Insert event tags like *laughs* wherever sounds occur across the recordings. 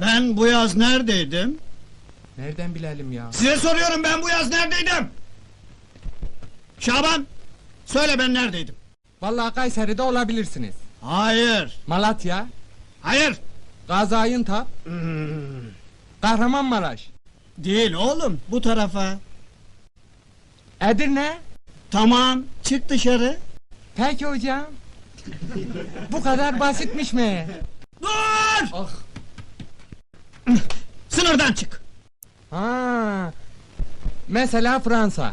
Ben bu yaz neredeydim? Nereden bilelim ya? Size soruyorum ben bu yaz neredeydim? Şaban, söyle ben neredeydim? Vallahi Kayseri'de olabilirsiniz. Hayır, Malatya, hayır. Gaziantep, Kahramanmaraş, Değil oğlum, bu tarafa. Edirne. Tamam, çık dışarı. Peki hocam. Bu kadar basitmiş mi? Dur! Ah. Sınırdan çık. Ha. Mesela Fransa,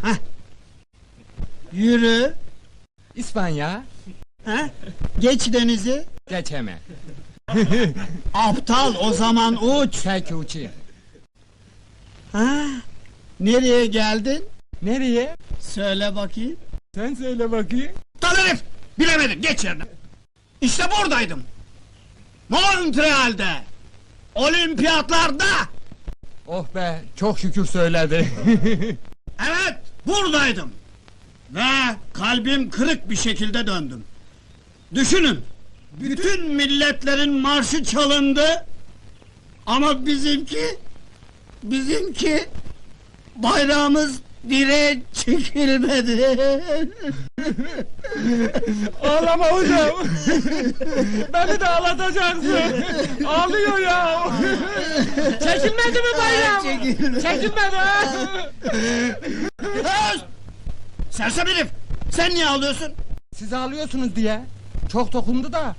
Yürü. İspanya, Ha? Geç denizi. geçeme. *laughs* Aptal o zaman uç. Peki uçayım. Ha? Nereye geldin? Nereye? Söyle bakayım. Sen söyle bakayım. Lan herif! Bilemedin, geç yerine. İşte buradaydım. Montreal'de. Olimpiyatlarda. Oh be, çok şükür söyledi. *laughs* Evet, buradaydım. Ve kalbim kırık bir şekilde döndüm. Düşünün, bütün milletlerin marşı çalındı. Ama bizimki, bizimki bayrağımız direğe çekilmedi. *laughs* Ağlama hocam. *laughs* Beni de ağlatacaksın. Ağlıyor ya. *laughs* Çekilmedi mi bayram? *laughs* Çekilmedi. Ha. Öz! Sersem herif! Sen niye ağlıyorsun? Siz ağlıyorsunuz diye. Çok dokundu da